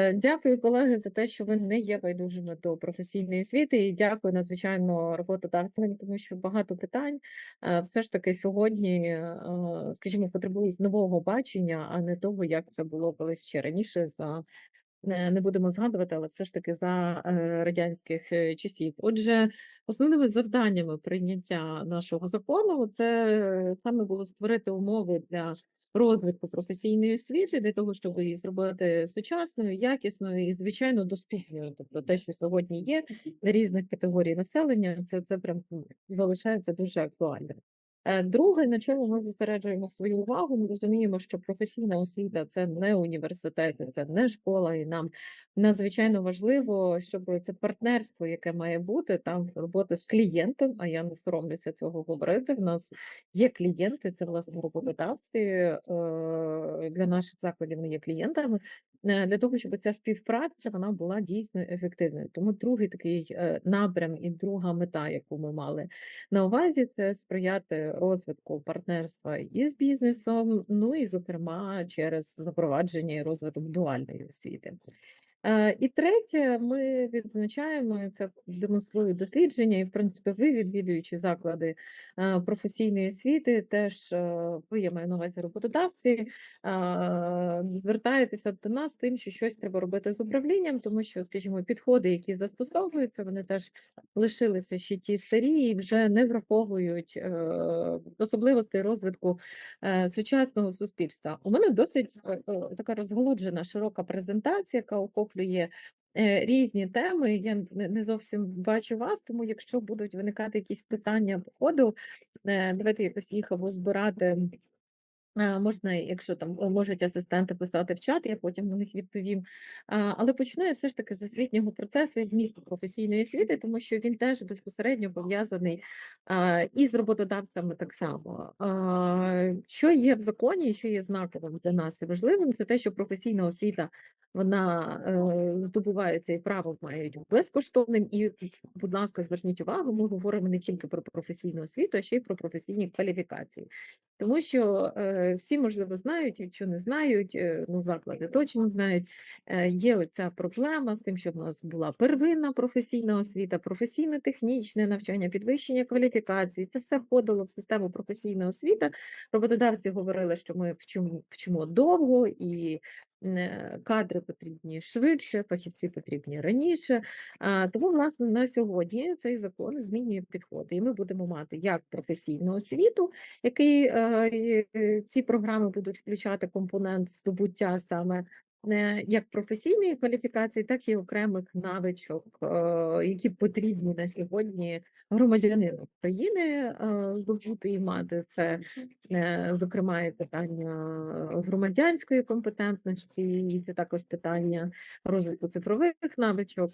Е, Дякую, колеги, за те, що ви не є байдужими до професійної освіти. І дякую надзвичайно роботодавцям, тому що багато питань е, все ж таки сьогодні, е, скажімо, потребують нового бачення, а не того, як це було колись ще раніше за. Не будемо згадувати, але все ж таки за е, радянських е, часів. Отже, основними завданнями прийняття нашого закону це саме було створити умови для розвитку професійної освіти, для того, щоб її зробити сучасною, якісною і звичайно доступною. Тобто, те, що сьогодні є для різних категорій населення, це це прям ну, залишається дуже актуальним. Е, Друге, на чому ми зосереджуємо свою увагу, ми розуміємо, що професійна освіта це не університет, це не школа, і нам надзвичайно важливо, щоб це партнерство, яке має бути там робота з клієнтом. А я не соромлюся цього говорити. В нас є клієнти, це власне роботодавці е, для наших закладів. не є клієнтами. Е, Для того щоб ця співпраця вона була дійсно ефективною. Тому другий такий е, напрям і друга мета, яку ми мали на увазі, це сприяти розвитку партнерства із бізнесом, ну і зокрема через запровадження і розвиток дуальної освіти. І третє, ми відзначаємо і це демонструють дослідження, і в принципі, ви відвідуючи заклади е, професійної освіти, теж е, ви я маю на увазі роботодавці, звертаєтеся до нас тим, що щось треба робити з управлінням, тому що, скажімо, підходи, які застосовуються, вони теж лишилися ще ті старі і вже не враховують е, особливостей розвитку е, сучасного суспільства. У мене досить е, така розголоджена широка презентація, яка охоплює е, різні теми. Я не зовсім бачу вас, тому якщо будуть виникати якісь питання по ходу, е, давайте якось їх або збирати. Можна, якщо там е, можуть асистенти писати в чат, я потім на них відповім. Але почну я все ж таки з освітнього процесу і змісту професійної освіти, тому що він теж безпосередньо пов'язаний а, і з роботодавцями так само. Що є в законі, і що є знаковим для нас і важливим, це те, що професійна освіта вона е, здобувається і право мають безкоштовним. І, будь ласка, зверніть увагу, ми говоримо не тільки про професійну освіту, а ще й про професійні кваліфікації. Тому що е, всі, можливо, знають, якщо не знають, е, ну заклади точно знають, е, є оця проблема з тим, щоб в нас була первинна професійна освіта, професійно-технічне навчання, підвищення кваліфікації. Це все входило в систему професійної освіти. Роботодавці говорили, що ми вчимо, вчимо довго і кадри потрібні швидше, фахівці потрібні раніше. Тому, власне, на сьогодні цей закон змінює підходи, і ми будемо мати як професійну освіту, який е, е, ці програми будуть включати компонент здобуття саме як професійної кваліфікації, так і окремих навичок, е, які потрібні на сьогодні громадянину України е, здобути і мати це, е, зокрема, і питання громадянської компетентності, і це також питання розвитку цифрових навичок,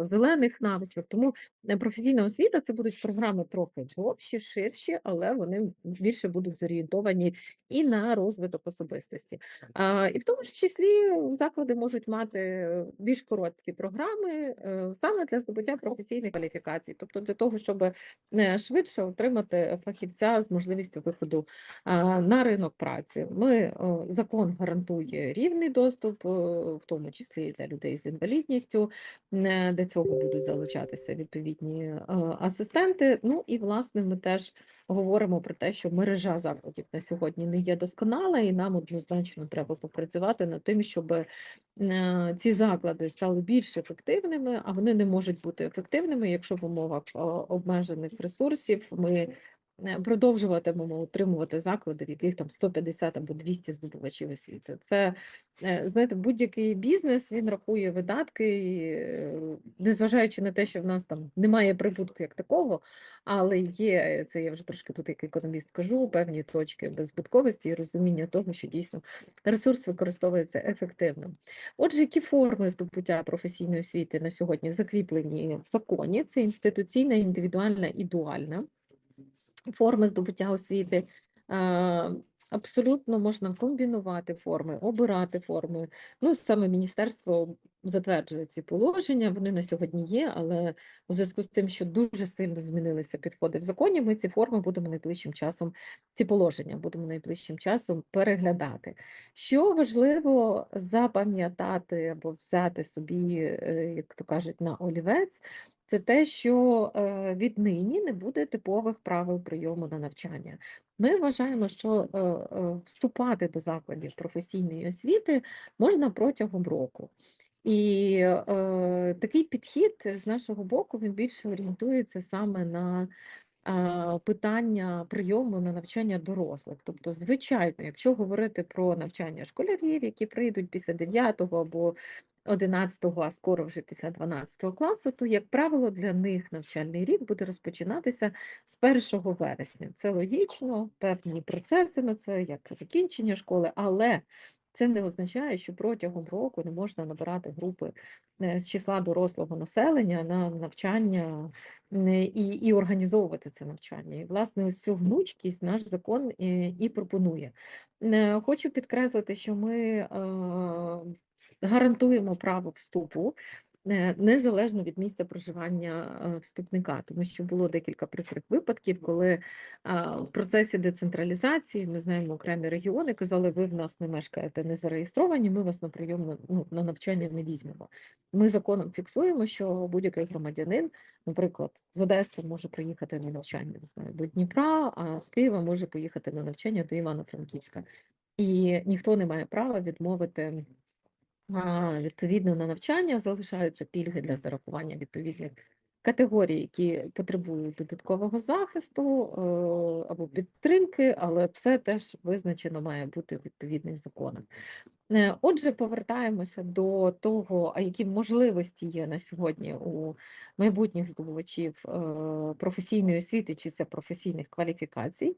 зелених навичок. Тому професійна освіта це будуть програми трохи довші, ширші, але вони більше будуть зорієнтовані і на розвиток особистості. І в тому ж числі заклади можуть мати більш короткі програми е, саме для здобуття професійної кваліфікації, тобто для того, щоб е, швидше отримати фахівця з можливістю виходу на ринок праці. Ми е, закон гарантує рівний доступ, е, в тому числі і для людей з інвалідністю. Е, До цього будуть залучатися відповідні е, асистенти. Ну і власне ми теж говоримо про те, що мережа закладів на сьогодні не є досконала, і нам однозначно треба попрацювати над тим, щоб е, ці заклади стали більш ефективними, а вони не можуть бути ефективними, якщо в умовах обмежених ресурсів ми продовжуватимемо утримувати заклади, в яких там 150 або 200 здобувачів освіти. Це е, знаєте, будь-який бізнес він рахує видатки, і, е, незважаючи на те, що в нас там немає прибутку як такого, але є це. Я вже трошки тут як економіст кажу, певні точки беззбитковості і розуміння того, що дійсно ресурс використовується ефективно. Отже, які форми здобуття професійної освіти на сьогодні закріплені в законі? Це інституційна, індивідуальна і дуальна форми здобуття освіти. Е, Абсолютно можна комбінувати форми, обирати форми. Ну, саме міністерство затверджує ці положення. Вони на сьогодні є, але у зв'язку з тим, що дуже сильно змінилися підходи в законі, ми ці форми будемо найближчим часом, ці положення будемо найближчим часом переглядати. Що важливо запам'ятати або взяти собі, е, як то кажуть, на олівець, це те, що е, віднині не буде типових правил прийому на навчання. Ми вважаємо, що е, вступати до закладів професійної освіти можна протягом року. І е, такий підхід з нашого боку він більше орієнтується саме на е, питання прийому на навчання дорослих. Тобто, звичайно, якщо говорити про навчання школярів, які прийдуть після 9 або 11, а скоро вже після 12 класу, то, як правило, для них навчальний рік буде розпочинатися з 1 вересня. Це логічно, певні процеси на це, як закінчення школи, але це не означає, що протягом року не можна набирати групи е, з числа дорослого населення на навчання е, і, і організовувати це навчання. І, власне, ось цю гнучкість наш закон і, і пропонує. Е, Хочу підкреслити, що ми е, гарантуємо право вступу. Е, Незалежно від місця проживання е, вступника, тому що було декілька прикрих випадків, коли в процесі децентралізації ми знаємо окремі регіони, казали, ви в нас не мешкаєте, не зареєстровані, ми вас на прийом на, ну, на навчання не візьмемо. Ми законом фіксуємо, що будь-який громадянин, наприклад, з Одеси може приїхати на навчання не знаю, до Дніпра, а з Києва може поїхати на навчання до Івано-Франківська. І ніхто не має права відмовити відповідно на навчання, залишаються пільги для зарахування відповідних категорій, які потребують додаткового захисту е, або підтримки, але це теж визначено має бути в відповідних законах. Е, Отже, повертаємося до того, а які можливості є на сьогодні у майбутніх здобувачів е, професійної освіти чи це професійних кваліфікацій.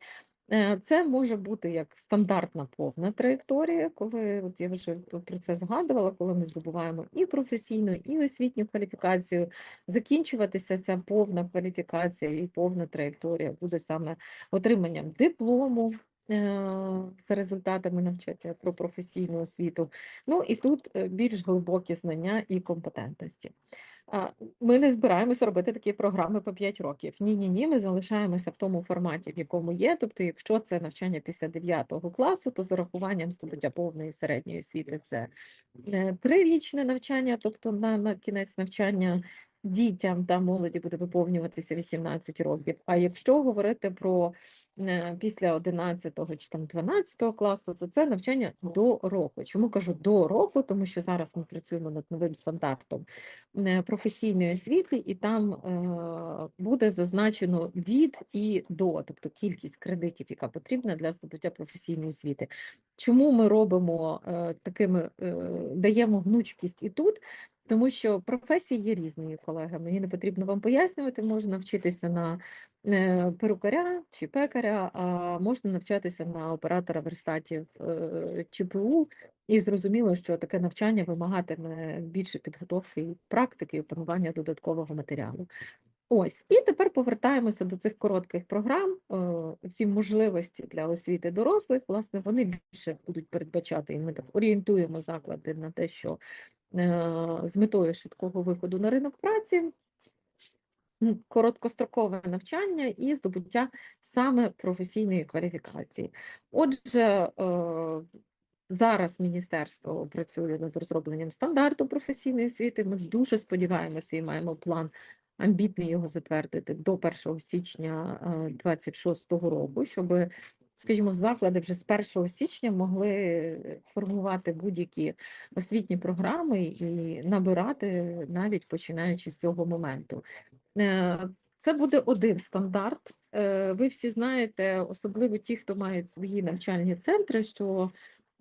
Е, Це може бути як стандартна повна траєкторія, коли от я вже про це згадувала, коли ми здобуваємо і професійну, і освітню кваліфікацію. Закінчуватися ця повна кваліфікація і повна траєкторія буде саме отриманням диплому. е, За результатами навчання про професійну освіту. Ну і тут е, більш глибокі знання і компетентності. Ми не збираємося робити такі програми по 5 років. Ні, ні, ні, ми залишаємося в тому форматі, в якому є. Тобто, якщо це навчання після 9 класу, то з урахуванням здобуття повної середньої освіти це е, трирічне навчання, тобто на, на кінець навчання дітям та молоді буде виповнюватися 18 років. А якщо говорити про після 11 чи там 12 класу, то це навчання до року. Чому кажу до року? Тому що зараз ми працюємо над новим стандартом е, професійної освіти, і там е, буде зазначено від і до, тобто кількість кредитів, яка потрібна для здобуття професійної освіти. Чому ми робимо е, такими, е, даємо гнучкість і тут? Тому що професії є різними, колеги. Мені не потрібно вам пояснювати, можна вчитися на е, перукаря чи пекаря, а можна навчатися на оператора верстатів е, ЧПУ. І зрозуміло, що таке навчання вимагатиме більше підготовки і практики, і опанування додаткового матеріалу. Ось, і тепер повертаємося до цих коротких програм. Е, Ці можливості для освіти дорослих, власне, вони більше будуть передбачати, і ми так орієнтуємо заклади на те, що е, з метою швидкого виходу на ринок праці, короткострокове навчання і здобуття саме професійної кваліфікації. Отже, е, Зараз міністерство працює над розробленням стандарту професійної освіти. Ми дуже сподіваємося і маємо план амбітний його затвердити до 1 січня 2026 року, щоб, скажімо, заклади вже з 1 січня могли формувати будь-які освітні програми і набирати навіть починаючи з цього моменту. Е, Це буде один стандарт. Е, Ви всі знаєте, особливо ті, хто мають свої навчальні центри, що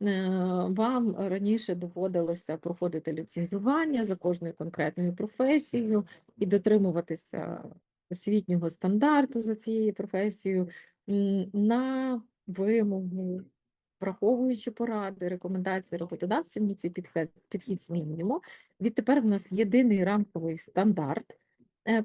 е, вам раніше доводилося проходити ліцензування за кожною конкретною професією і дотримуватися освітнього стандарту за цією професією на вимогу, враховуючи поради, рекомендації роботодавців, ми цей підхід, підхід змінюємо. Відтепер в нас єдиний рамковий стандарт,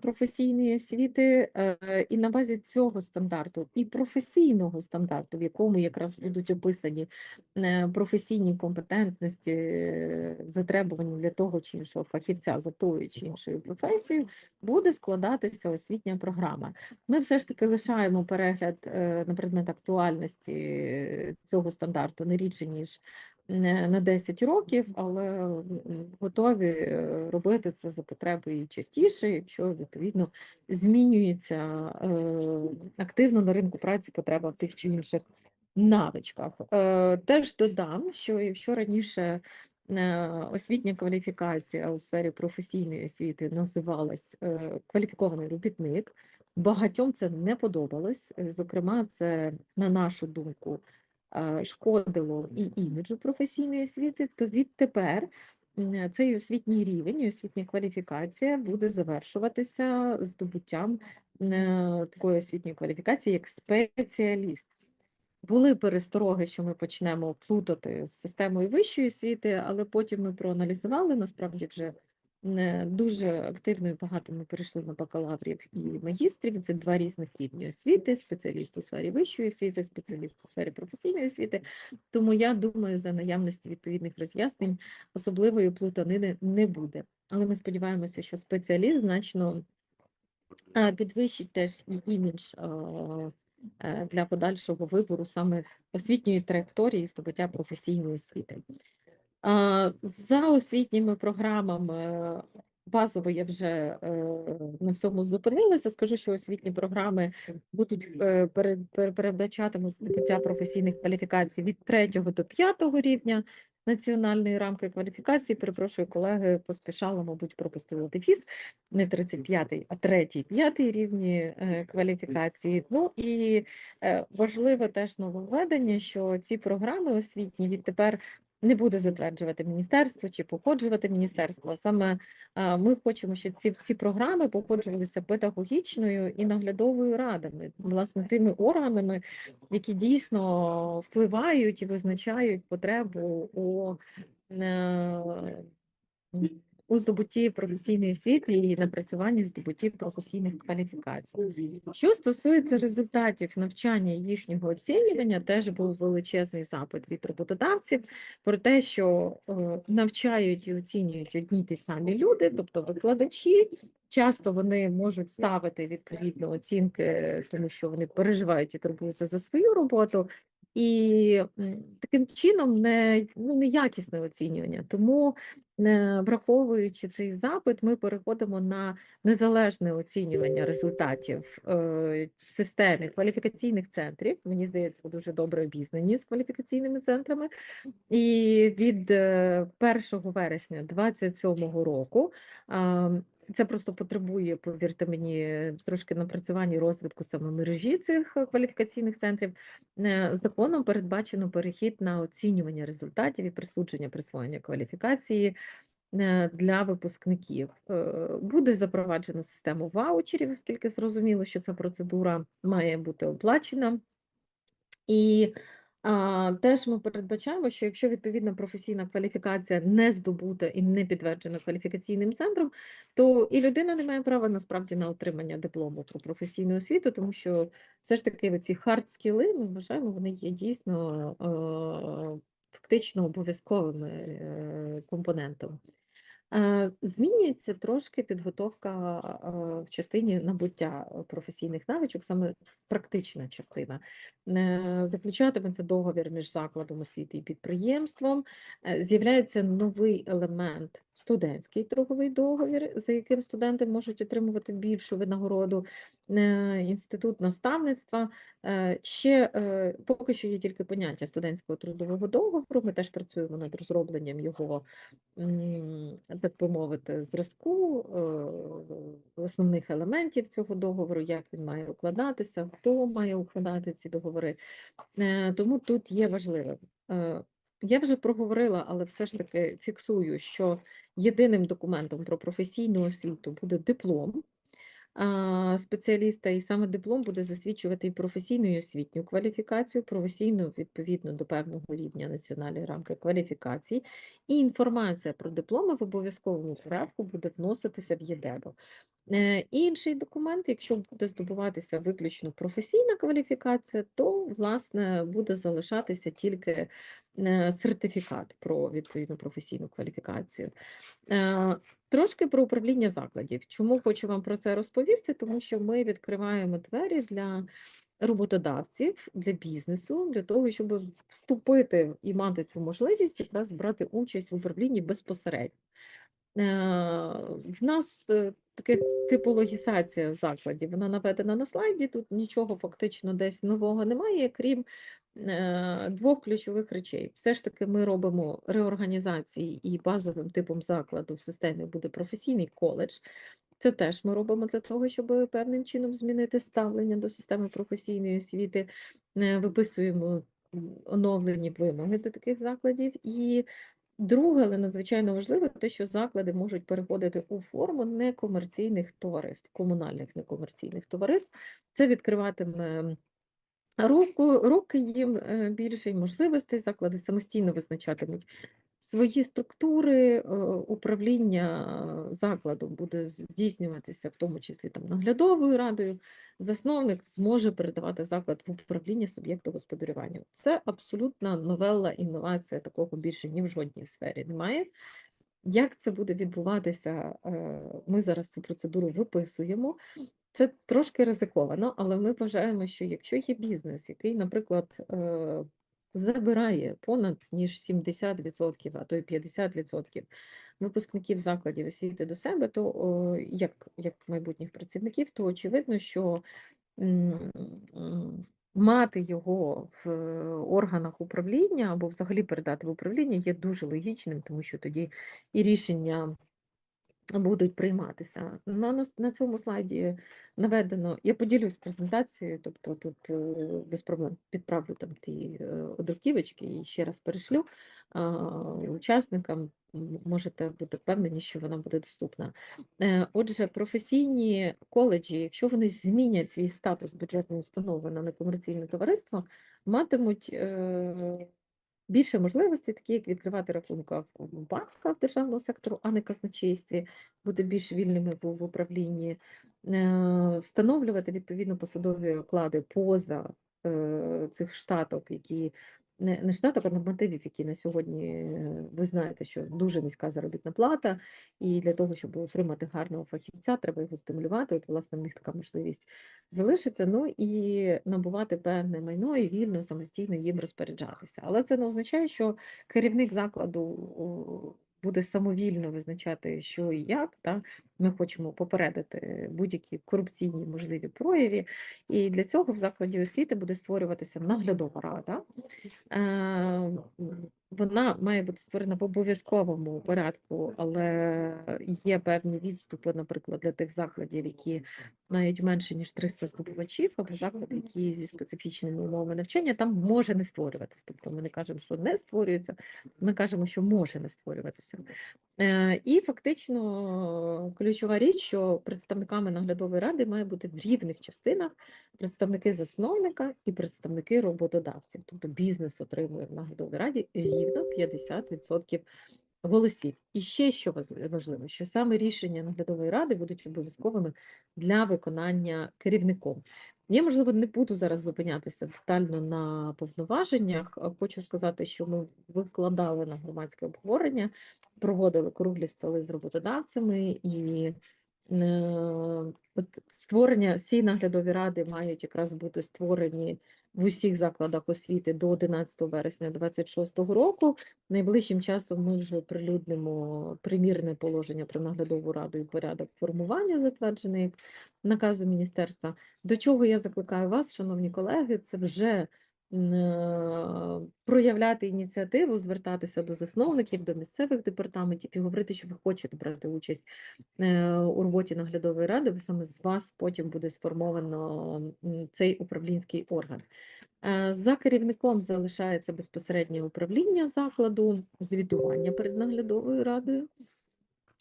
професійної освіти, е, і на базі цього стандарту і професійного стандарту, в якому якраз будуть описані е, професійні компетентності, е, затребувані для того чи іншого фахівця за тою чи іншою професією, буде складатися освітня програма. Ми все ж таки лишаємо перегляд е, на предмет актуальності е, цього стандарту не рідше, ніж е, на 10 років, але готові е, робити це за потреби частіше, якщо відповідно змінюється е, активно на ринку праці потреба в тих чи інших навичках. Е, Теж додам, що якщо раніше освітня кваліфікація у сфері професійної освіти називалась кваліфікований робітник, багатьом це не подобалось. Зокрема, це, на нашу думку, шкодило і іміджу професійної освіти, то відтепер цей освітній рівень, і освітня кваліфікація буде завершуватися здобуттям е, такої освітньої кваліфікації, як спеціаліст. Були перестороги, що ми почнемо плутати з системою вищої освіти, але потім ми проаналізували, насправді вже дуже активно і багато ми перейшли на бакалаврів і магістрів. Це два різних рівні освіти: спеціаліст у сфері вищої освіти, спеціаліст у сфері професійної освіти. Тому я думаю, за наявності відповідних роз'яснень особливої плутанини не буде. Але ми сподіваємося, що спеціаліст значно підвищить теж імідж е, для подальшого вибору саме освітньої траєкторії здобуття професійної освіти. А, За освітніми програмами е, базово я вже е, на всьому зупинилася. Скажу, що освітні програми будуть е, пере- пере- передбачатимуть здобуття професійних кваліфікацій від 3 до 5 рівня національної рамки кваліфікації. Перепрошую, колеги, поспішала, мабуть, пропустила дефіс. Не 35-й, а 3-й, 5 рівні е, кваліфікації. Ну і е, важливе теж нововведення, що ці програми освітні відтепер не буде затверджувати міністерство чи походжувати міністерство. Саме ми хочемо, щоб ці, ці програми походжувалися педагогічною і наглядовою радами, власне, тими органами, які дійсно впливають і визначають потребу у, е, у здобутті професійної освіти і напрацюванні здобутті професійних кваліфікацій. Що стосується результатів навчання і їхнього оцінювання, теж був величезний запит від роботодавців про те, що е, навчають і оцінюють одні ті самі люди, тобто викладачі. Часто вони можуть ставити відповідно оцінки, тому що вони переживають і турбуються за свою роботу, і таким чином не, ну, неякісне оцінювання. Тому, е, враховуючи цей запит, ми переходимо на незалежне оцінювання результатів е, в системі кваліфікаційних центрів. Мені здається, ви дуже добре обізнані з кваліфікаційними центрами. І від е, 1 вересня 2027 року це просто потребує, повірте мені, трошки напрацювання розвитку саме мережі цих е, кваліфікаційних центрів. Е, Законом передбачено перехід на оцінювання результатів і присудження присвоєння кваліфікації е, для випускників. Буде запроваджено систему ваучерів, оскільки зрозуміло, що ця процедура має бути оплачена. І теж ми передбачаємо, що якщо відповідна професійна кваліфікація не здобута і не підтверджена кваліфікаційним центром, то і людина не має права насправді на отримання диплому про професійну освіту, тому що все ж таки ці хард-скіли, ми вважаємо, вони є дійсно е, фактично обов'язковими е, компонентом. Е, Змінюється трошки підготовка е, в частині набуття е, професійних навичок, саме практична частина. Е, Заключатиметься договір між закладом освіти і підприємством. Е, З'являється новий елемент студентський трудовий договір, за яким студенти можуть отримувати більшу винагороду. Інститут наставництва. Е, Ще е, поки що є тільки поняття студентського трудового договору. Ми теж працюємо над розробленням його так би мовити, зразку е, основних елементів цього договору, як він має укладатися, хто має укладати ці договори. Тому тут є важливим. Я вже проговорила, але все ж таки фіксую, що єдиним документом про професійну освіту буде диплом. Спеціаліста, і саме диплом буде засвідчувати і професійну і освітню кваліфікацію, професійну відповідно до певного рівня національної рамки кваліфікацій. І інформація про дипломи в обов'язковому порядку буде вноситися в ЄДЕБО. Е, Інший документ, якщо буде здобуватися виключно професійна кваліфікація, то власне буде залишатися тільки е, сертифікат про відповідну професійну кваліфікацію. Трошки про управління закладів. Чому хочу вам про це розповісти? Тому що ми відкриваємо двері для роботодавців, для бізнесу, для того, щоб вступити і мати цю можливість якраз брати участь в управлінні безпосередньо. Е, В нас е, таке типологізація закладів, вона наведена на слайді. Тут нічого фактично десь нового немає, крім двох ключових речей. Все ж таки, ми робимо реорганізації, і базовим типом закладу в системі буде професійний коледж. Це теж ми робимо для того, щоб певним чином змінити ставлення до системи професійної освіти. Е, Виписуємо оновлені вимоги до таких закладів. І друге, але надзвичайно важливе, те, що заклади можуть переходити у форму некомерційних товариств, комунальних некомерційних товариств. Це відкриватиме руку, руки їм е, більше можливостей. Заклади самостійно визначатимуть свої структури, е, управління закладом буде здійснюватися, в тому числі там наглядовою радою. Засновник зможе передавати заклад в управління суб'єкту господарювання. Це абсолютна новелла, інновація такого більше ні в жодній сфері немає. Як це буде відбуватися? е, Ми зараз цю процедуру виписуємо. Це трошки ризиковано, але ми вважаємо, що якщо є бізнес, який, наприклад, е, забирає понад ніж 70%, а то й 50% випускників закладів освіти до себе, то як, як майбутніх працівників, то очевидно, що мати його в органах управління або взагалі передати в управління є дуже логічним, тому що тоді і рішення будуть прийматися. На, на цьому слайді наведено, я поділюсь презентацією, тобто тут е, без проблем підправлю там ті е, одруківочки і ще раз перешлю учасникам. Можете бути впевнені, що вона буде доступна. Е, Отже, професійні коледжі, якщо вони змінять свій статус бюджетної установи на некомерційне товариство, матимуть більше можливостей, такі як відкривати рахунки в банках державного сектору, а не казначействі, бути більш вільними в, в управлінні, е, встановлювати відповідно посадові оклади поза е, цих штаток, які не, не штаток, а нормативів, які на сьогодні е, ви знаєте, що дуже низька заробітна плата, і для того, щоб отримати гарного фахівця, треба його стимулювати. От, власне, в них така можливість залишиться. Ну і набувати певне майно і вільно самостійно їм розпоряджатися. Але це не означає, що керівник закладу буде самовільно визначати, що і як. Та? Ми хочемо попередити будь-які корупційні можливі прояви. І для цього в закладі освіти буде створюватися наглядова рада. Е, Вона має бути створена в обов'язковому порядку, але є певні відступи, наприклад, для тих закладів, які мають менше ніж 300 здобувачів, або заклади, які зі специфічними умовами навчання, там може не створюватися. Тобто ми не кажемо, що не створюється, ми кажемо, що може не створюватися. Е, І фактично ключова річ, що представниками наглядової ради має бути в рівних частинах представники засновника і представники роботодавців. Тобто бізнес отримує в наглядовій раді рівно 50% голосів. І ще що важливо, що саме рішення наглядової ради будуть обов'язковими для виконання керівником. Я, можливо, не буду зараз зупинятися детально на повноваженнях. Хочу сказати, що ми викладали на громадське обговорення, проводили круглі столи з роботодавцями і е, от створення всі наглядові ради мають якраз бути створені в усіх закладах освіти до 11 вересня 2026 року. Найближчим часом ми вже оприлюднимо примірне положення про наглядову раду і порядок формування, затверджений як наказом міністерства. До чого я закликаю вас, шановні колеги, це вже проявляти ініціативу, звертатися до засновників, до місцевих департаментів і говорити, що ви хочете брати участь е, у роботі наглядової ради, бо саме з вас потім буде сформовано цей управлінський орган. Е, За керівником залишається безпосереднє управління закладу, звітування перед наглядовою радою.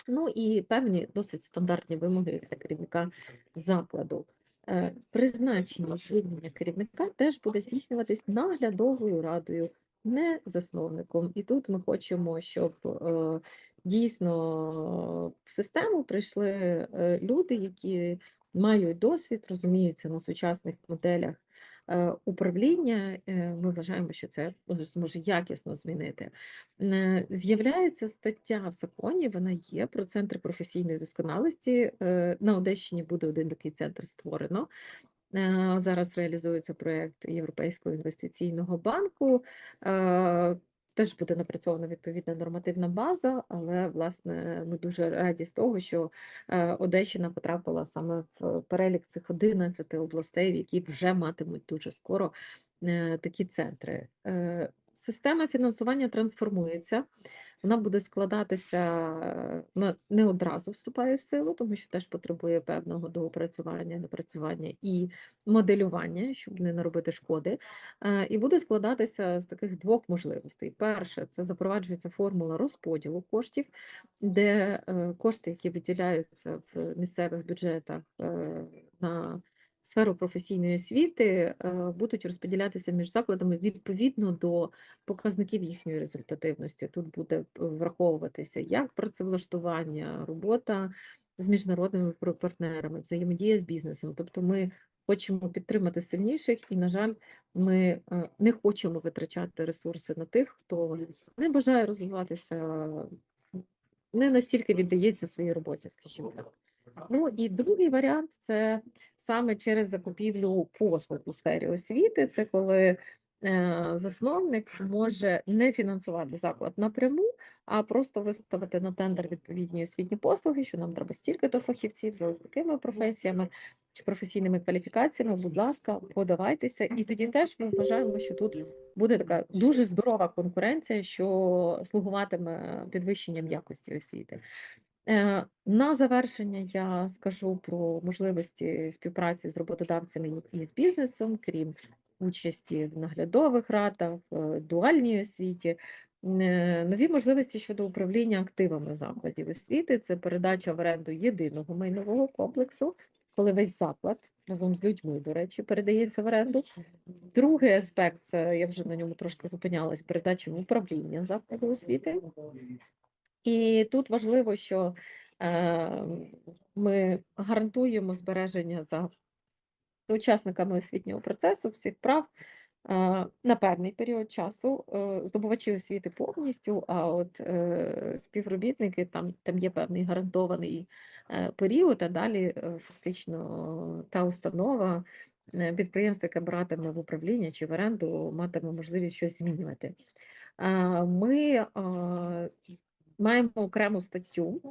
Ну і певні досить стандартні вимоги для керівника закладу. Е, Призначення звільнення керівника теж буде здійснюватись наглядовою радою, не засновником. І тут ми хочемо, щоб е, дійсно в систему прийшли е, люди, які мають досвід, розуміються на сучасних моделях управління. Е, Ми вважаємо, що це може, якісно змінити. З'являється стаття в законі, вона є про центр професійної досконалості. Е, На Одещині буде один такий центр створено. Зараз реалізується проєкт Європейського інвестиційного банку. Теж буде напрацьована відповідна нормативна база, але власне ми дуже раді з того, що е, Одещина потрапила саме в перелік цих 11 областей, які вже матимуть дуже скоро е, такі центри. Е, Система фінансування трансформується. Вона буде складатися на не одразу вступає в силу, тому що теж потребує певного доопрацювання, напрацювання і моделювання, щоб не наробити шкоди. Е, І буде складатися з таких двох можливостей. Перше, це запроваджується формула розподілу коштів, де е, кошти, які виділяються в місцевих бюджетах е, сферу професійної освіти, е, будуть розподілятися між закладами відповідно до показників їхньої результативності. Тут буде враховуватися як працевлаштування, робота з міжнародними партнерами, взаємодія з бізнесом. Тобто ми хочемо підтримати сильніших, і, на жаль, ми е, не хочемо витрачати ресурси на тих, хто не бажає розвиватися, не настільки віддається своїй роботі, скажімо так. Ну і другий варіант це саме через закупівлю послуг у сфері освіти. Це коли е, засновник може не фінансувати заклад напряму, а просто виставити на тендер відповідні освітні послуги, що нам треба стільки-то фахівців за ось такими професіями чи професійними кваліфікаціями. Будь ласка, подавайтеся. І тоді теж ми вважаємо, що тут буде така дуже здорова конкуренція, що слугуватиме підвищенням якості освіти. Е, На завершення я скажу про можливості співпраці з роботодавцями і з бізнесом, крім участі в наглядових радах, дуальній освіті. Е, Нові можливості щодо управління активами закладів освіти це передача в оренду єдиного майнового комплексу, коли весь заклад разом з людьми, до речі, передається в оренду. Другий аспект це я вже на ньому трошки зупинялась, передача в управління закладу освіти. І тут важливо, що е, ми гарантуємо збереження за учасниками освітнього процесу всіх прав е, на певний період часу. Е, здобувачі освіти повністю, а от е, співробітники там, там є певний гарантований період, а далі фактично та установа. Підприємство, яке братиме в управління чи в оренду, матиме можливість щось змінювати. Ми маємо окрему статтю,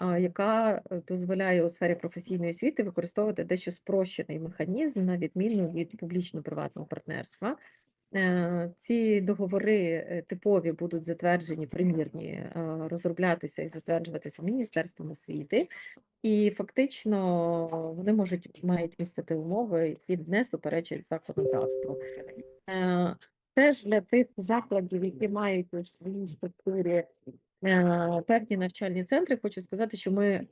яка е, дозволяє у сфері професійної освіти використовувати дещо спрощений механізм на відміну від публічно-приватного партнерства. Е, Ці договори е, типові будуть затверджені, примірні, розроблятися і затверджуватися Міністерством освіти, і фактично вони можуть мають містити умови, які не суперечать законодавству. Теж для тих закладів, які мають у своїй структурі певні навчальні центри, хочу сказати, що ми е,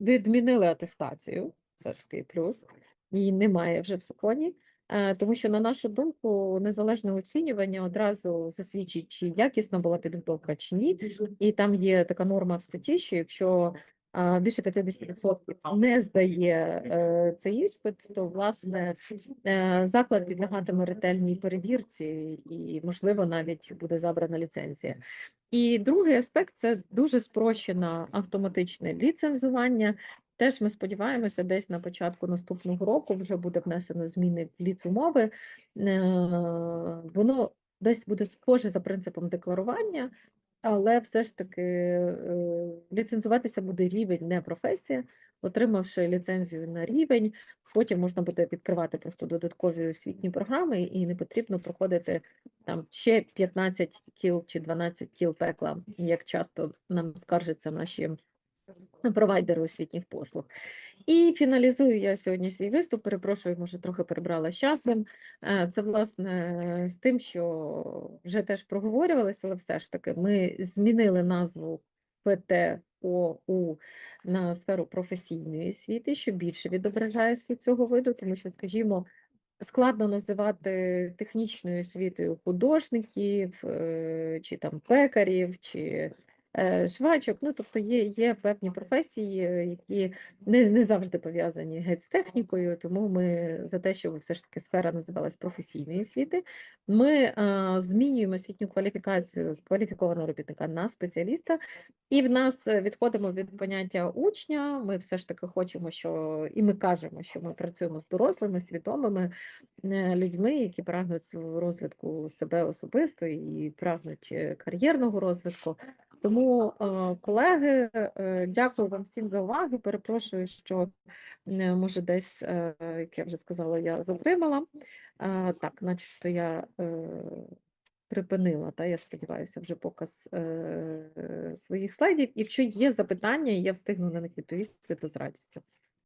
відмінили атестацію. Це такий плюс. Її немає вже в законі. Е, Тому що, на нашу думку, незалежне оцінювання одразу засвідчить, чи якісна була підготовка, чи ні. І там є така норма в статті, що якщо більше 50% не здає е, цей іспит, то власне е, заклад підлягатиме ретельній перевірці і, можливо, навіть буде забрана ліцензія. І другий аспект це дуже спрощене автоматичне ліцензування. Теж ми сподіваємося, десь на початку наступного року вже буде внесено зміни в ліцумови. Е, Воно десь буде схоже за принципом декларування, але все ж таки е, ліцензуватися буде рівень, не професія. Отримавши ліцензію на рівень, потім можна буде відкривати просто додаткові освітні програми, і не потрібно проходити там ще 15 кіл чи 12 кіл пекла, як часто нам скаржаться наші провайдери освітніх послуг. І фіналізую я сьогодні свій виступ. Перепрошую, може, трохи перебрала часом. Е, Це власне з тим, що вже теж проговорювалося, але все ж таки ми змінили назву ПТ по у на сферу професійної освіти, що більше відображає суть цього виду, тому що, скажімо, складно називати технічною освітою художників, е, чи там пекарів, чи швачок. Ну, тобто є, є певні професії, е, які не, не завжди пов'язані геть з технікою, тому ми за те, щоб все ж таки сфера називалась професійної освіти. Ми е, змінюємо освітню кваліфікацію з кваліфікованого робітника на спеціаліста, і в нас е, відходимо від поняття учня. Ми все ж таки хочемо, що і ми кажемо, що ми працюємо з дорослими, свідомими е, людьми, які прагнуть розвитку себе особисто і прагнуть е, кар'єрного розвитку. Тому, е, колеги, е, дякую вам всім за увагу. Перепрошую, що е, може десь, як я вже сказала, я затримала. Так, начебто я припинила, та я сподіваюся, вже показ своїх слайдів. Якщо є запитання, я встигну на них відповісти, то з радістю.